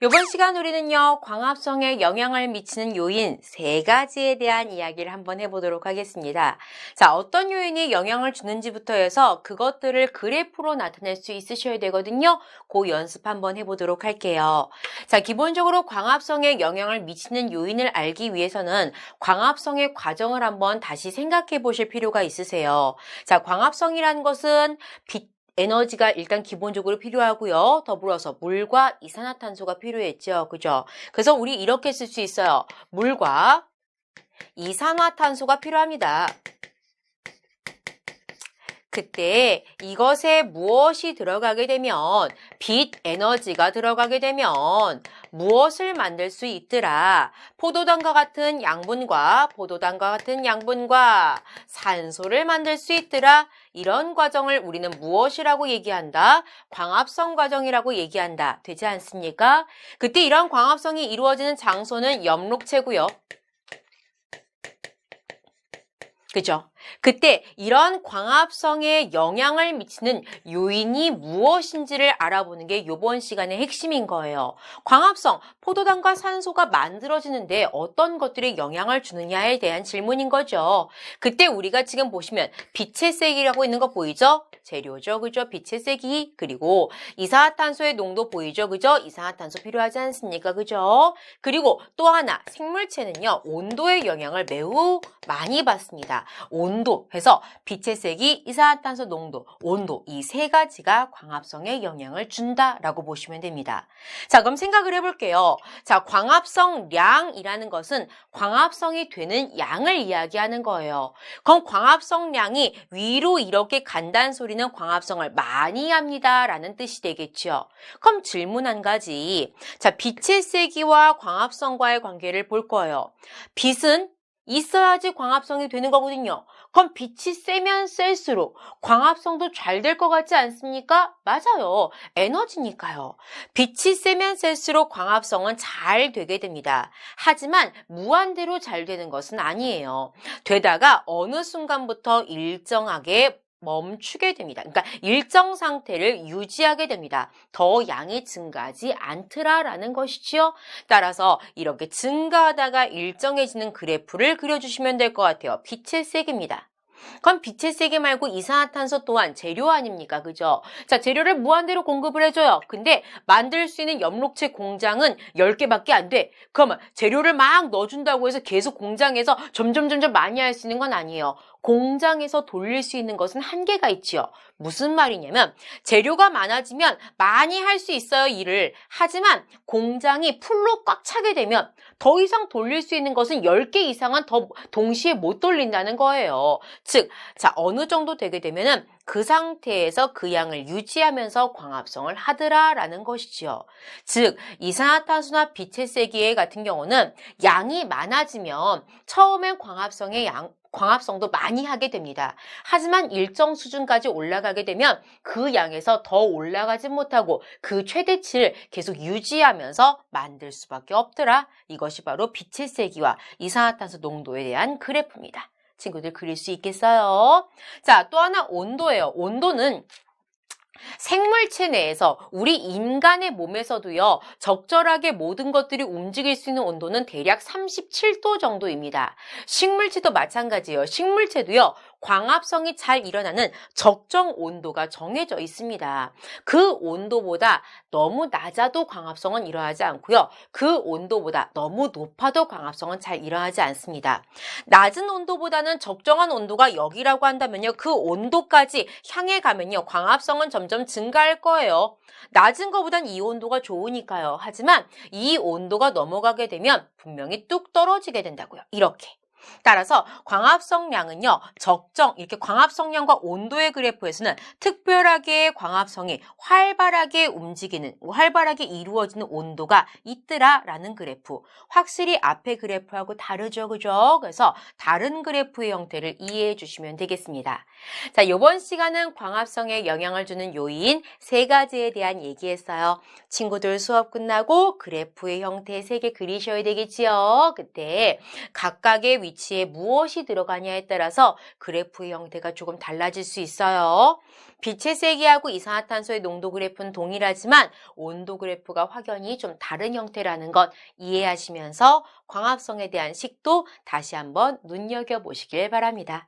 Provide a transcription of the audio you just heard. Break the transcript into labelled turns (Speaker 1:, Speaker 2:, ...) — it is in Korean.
Speaker 1: 이번 시간 우리는요, 광합성에 영향을 미치는 요인 세 가지에 대한 이야기를 한번 해보도록 하겠습니다. 자, 어떤 요인이 영향을 주는지부터 해서 그것들을 그래프로 나타낼 수 있으셔야 되거든요. 그 연습 한번 해보도록 할게요. 자, 기본적으로 광합성에 영향을 미치는 요인을 알기 위해서는 광합성의 과정을 한번 다시 생각해 보실 필요가 있으세요. 자, 광합성이라는 것은 빛 에너지가 일단 기본적으로 필요하고요. 더불어서 물과 이산화탄소가 필요했죠. 그죠? 그래서 우리 이렇게 쓸 수 있어요. 물과 이산화탄소가 필요합니다. 그때 이것에 무엇이 들어가게 되면 빛 에너지가 들어가게 되면 무엇을 만들 수 있더라. 포도당과 같은 양분과 포도당과 같은 양분과 산소를 만들 수 있더라. 이런 과정을 우리는 무엇이라고 얘기한다? 광합성 과정이라고 얘기한다. 되지 않습니까? 그때 이런 광합성이 이루어지는 장소는 염록체고요. 그죠? 그때 이런 광합성에 영향을 미치는 요인이 무엇인지를 알아보는 게 이번 시간의 핵심인 거예요. 광합성, 포도당과 산소가 만들어지는데 어떤 것들이 영향을 주느냐에 대한 질문인 거죠. 그때 우리가 지금 보시면 빛의 세기라고 있는 거 보이죠? 재료죠. 그죠? 빛의 세기. 그리고 이산화탄소의 농도 보이죠. 그죠? 이산화탄소 필요하지 않습니까? 그죠? 그리고 또 하나 생물체는요. 온도의 영향을 매우 많이 받습니다. 온도 해서 빛의 세기, 이산화탄소 농도, 온도 이 세 가지가 광합성에 영향을 준다라고 보시면 됩니다. 자, 그럼 생각을 해볼게요. 자, 광합성량이라는 것은 광합성이 되는 양을 이야기하는 거예요. 그럼 광합성량이 위로 이렇게 간다는 소리는 광합성을 많이 합니다라는 뜻이 되겠죠. 그럼 질문 한 가지. 자, 빛의 세기와 광합성과의 관계를 볼 거예요. 빛은 있어야지 광합성이 되는 거거든요. 그럼 빛이 세면 셀수록 광합성도 잘 될 것 같지 않습니까? 맞아요. 에너지니까요. 빛이 세면 셀수록 광합성은 잘 되게 됩니다. 하지만 무한대로 잘 되는 것은 아니에요. 되다가 어느 순간부터 일정하게 멈추게 됩니다. 그러니까 일정 상태를 유지하게 됩니다. 더 양이 증가하지 않더라라는 것이지요. 따라서 이렇게 증가하다가 일정해지는 그래프를 그려주시면 될 것 같아요. 빛의 세기입니다. 그럼 빛의 세기 말고 이산화탄소 또한 재료 아닙니까? 그죠? 자, 재료를 무한대로 공급을 해줘요. 근데 만들 수 있는 엽록체 공장은 10개밖에 안 돼. 그러면 재료를 막 넣어준다고 해서 계속 공장에서 점점 점점 많이 할 수 있는 건 아니에요. 공장에서 돌릴 수 있는 것은 한계가 있지요. 무슨 말이냐면 재료가 많아지면 많이 할 수 있어요, 일을. 하지만 공장이 풀로 꽉 차게 되면 더 이상 돌릴 수 있는 것은 10개 이상은 더 동시에 못 돌린다는 거예요. 즉, 자, 어느 정도 되게 되면은 그 상태에서 그 양을 유지하면서 광합성을 하더라라는 것이지요. 즉, 이산화탄소나 빛의 세기에 같은 경우는 양이 많아지면 처음엔 광합성의 양, 광합성도 많이 하게 됩니다. 하지만 일정 수준까지 올라가게 되면 그 양에서 더 올라가지 못하고 그 최대치를 계속 유지하면서 만들 수밖에 없더라. 이것이 바로 빛의 세기와 이산화탄소 농도에 대한 그래프입니다. 친구들 그릴 수 있겠어요? 자, 또 하나 온도예요. 온도는 생물체 내에서 우리 인간의 몸에서도요, 적절하게 모든 것들이 움직일 수 있는 온도는 대략 37도 정도입니다. 식물체도 마찬가지예요. 식물체도요, 광합성이 잘 일어나는 적정 온도가 정해져 있습니다. 그 온도보다 너무 낮아도 광합성은 일어나지 않고요. 그 온도보다 너무 높아도 광합성은 잘 일어나지 않습니다. 낮은 온도보다는 적정한 온도가 여기라고 한다면요. 그 온도까지 향해 가면요. 광합성은 점점 증가할 거예요. 낮은 것보단 이 온도가 좋으니까요. 하지만 이 온도가 넘어가게 되면 분명히 뚝 떨어지게 된다고요. 이렇게. 따라서 광합성량은요, 적정, 이렇게 광합성량과 온도의 그래프에서는 특별하게 광합성이 활발하게 움직이는, 활발하게 이루어지는 온도가 있더라라는 그래프. 확실히 앞의 그래프하고 다르죠, 그죠? 그래서 다른 그래프의 형태를 이해해 주시면 되겠습니다. 자, 이번 시간은 광합성에 영향을 주는 요인 세 가지에 대한 얘기했어요. 친구들 수업 끝나고 그래프의 형태 세 개 그리셔야 되겠지요. 그때 각각의 위치에 무엇이 들어가냐에 따라서 그래프의 형태가 조금 달라질 수 있어요. 빛의 세기하고 이산화탄소의 농도 그래프는 동일하지만 온도 그래프가 확연히 좀 다른 형태라는 것 이해하시면서 광합성에 대한 식도 다시 한번 눈여겨보시길 바랍니다.